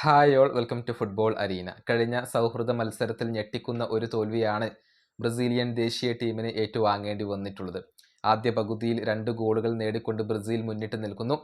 Hi all welcome to football arena കഴിഞ്ഞ സൗഹൃദ മത്സരത്തിൽ ഞെട്ടിക്കുന്ന ഒരു തോൽവിയാണ് ബ്രസീലിയൻ ദേശീയ ടീമിന് ഏറ്റുവാങ്ങേണ്ടി വന്നിട്ടുള്ളത്. ആദ്യ പകുതിയിൽ രണ്ട് ഗോളുകൾ നേടിക്കൊണ്ട് ബ്രസീൽ മുന്നിട്ട് നിൽക്കുന്നു.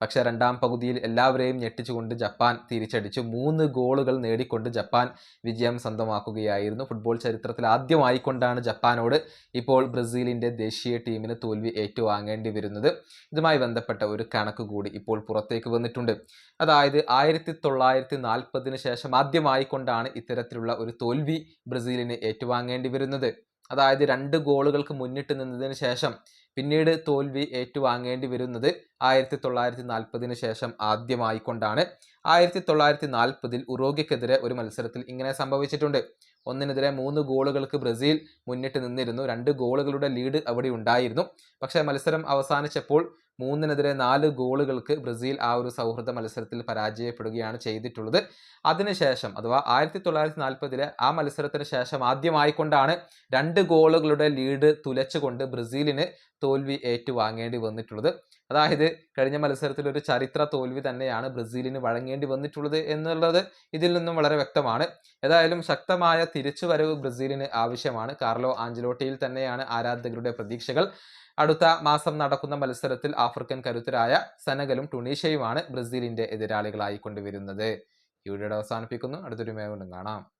പക്ഷേ രണ്ടാം പകുതിയിൽ എല്ലാവരെയും ഞെട്ടിച്ചുകൊണ്ട് ജപ്പാൻ തിരിച്ചടിച്ച്. മൂന്ന് ഗോളുകൾ നേടിക്കൊണ്ട് ജപ്പാൻ വിജയം സ്വന്തമാക്കുകയായിരുന്നു. ഫുട്ബോൾ ചരിത്രത്തിൽ ആദ്യമായിക്കൊണ്ടാണ് ജപ്പാനോട് ഇപ്പോൾ ബ്രസീലിന്റെ ദേശീയ ടീമിന് തോൽവി ഏറ്റുവാങ്ങേണ്ടി വരുന്നത്. ഇതുമായി ബന്ധപ്പെട്ട ഒരു കണക്ക് കൂടി ഇപ്പോൾ പുറത്തേക്ക് വന്നിട്ടുണ്ട്. അതായത് ആയിരത്തി തൊള്ളായിരത്തി നാൽപ്പതിന് ശേഷം ആദ്യമായിക്കൊണ്ടാണ് ഇത്തരത്തിലുള്ള ഒരു തോൽവി ബ്രസീലിന് ഏറ്റുവാങ്ങേണ്ടി വരുന്നത്. അതായത് രണ്ട് ഗോളുകൾക്ക് മുന്നിട്ട് നിന്നതിന് ശേഷം പിന്നീട് തോൽവി ഏറ്റുവാങ്ങേണ്ടി വരുന്നത് ആയിരത്തി തൊള്ളായിരത്തി നാൽപ്പതിന് ശേഷം ആദ്യമായിക്കൊണ്ടാണ്. ആയിരത്തി തൊള്ളായിരത്തി നാൽപ്പതിൽ ഉറോഗ്യക്കെതിരെ ഒരു മത്സരത്തിൽ ഇങ്ങനെ സംഭവിച്ചിട്ടുണ്ട്. ഒന്നിനെതിരെ മൂന്ന് ഗോളുകൾക്ക് ബ്രസീൽ മുന്നിട്ട് നിന്നിരുന്നു. രണ്ട് ഗോളുകളുടെ ലീഡ് അവിടെ ഉണ്ടായിരുന്നു. പക്ഷേ മത്സരം അവസാനിച്ചപ്പോൾ മൂന്നിനെതിരെ നാല് ഗോളുകൾക്ക് ബ്രസീൽ ആ ഒരു സൗഹൃദ മത്സരത്തിൽ പരാജയപ്പെടുകയാണ് ചെയ്തിട്ടുള്ളത്. അതിനുശേഷം അഥവാ ആയിരത്തി തൊള്ളായിരത്തി നാൽപ്പതിലെ ആ മത്സരത്തിന് ശേഷം ആദ്യമായിക്കൊണ്ടാണ് രണ്ട് ഗോളുകളുടെ ലീഡ് തുലച്ചുകൊണ്ട് ബ്രസീലിന് തോൽവി ഏറ്റുവാങ്ങേണ്ടി വന്നിട്ടുള്ളത്. അതായത് കഴിഞ്ഞ മത്സരത്തിൽ ഒരു ചരിത്ര തോൽവി തന്നെയാണ് ബ്രസീലിന് വഴങ്ങേണ്ടി വന്നിട്ടുള്ളത് എന്നുള്ളത് ഇതിൽ നിന്നും വളരെ വ്യക്തമാണ്. ഏതായാലും ശക്തമായ തിരിച്ചുവരവ് ബ്രസീലിന് ആവശ്യമാണ്. കാർലോ ആഞ്ചലോട്ടിയിൽ തന്നെയാണ് ആരാധകരുടെ പ്രതീക്ഷകൾ. അടുത്ത മാസം നടക്കുന്ന മത്സരത്തിൽ ആഫ്രിക്കൻ കരുത്തരായ സെനഗലും ടുണീഷ്യയുമാണ് ബ്രസീലിന്റെ എതിരാളികളായി കൊണ്ടുവരുന്നത്. ഈ വീഡിയോ അവസാനിപ്പിക്കുന്നു. അടുത്തൊരു മേഖലും കാണാം.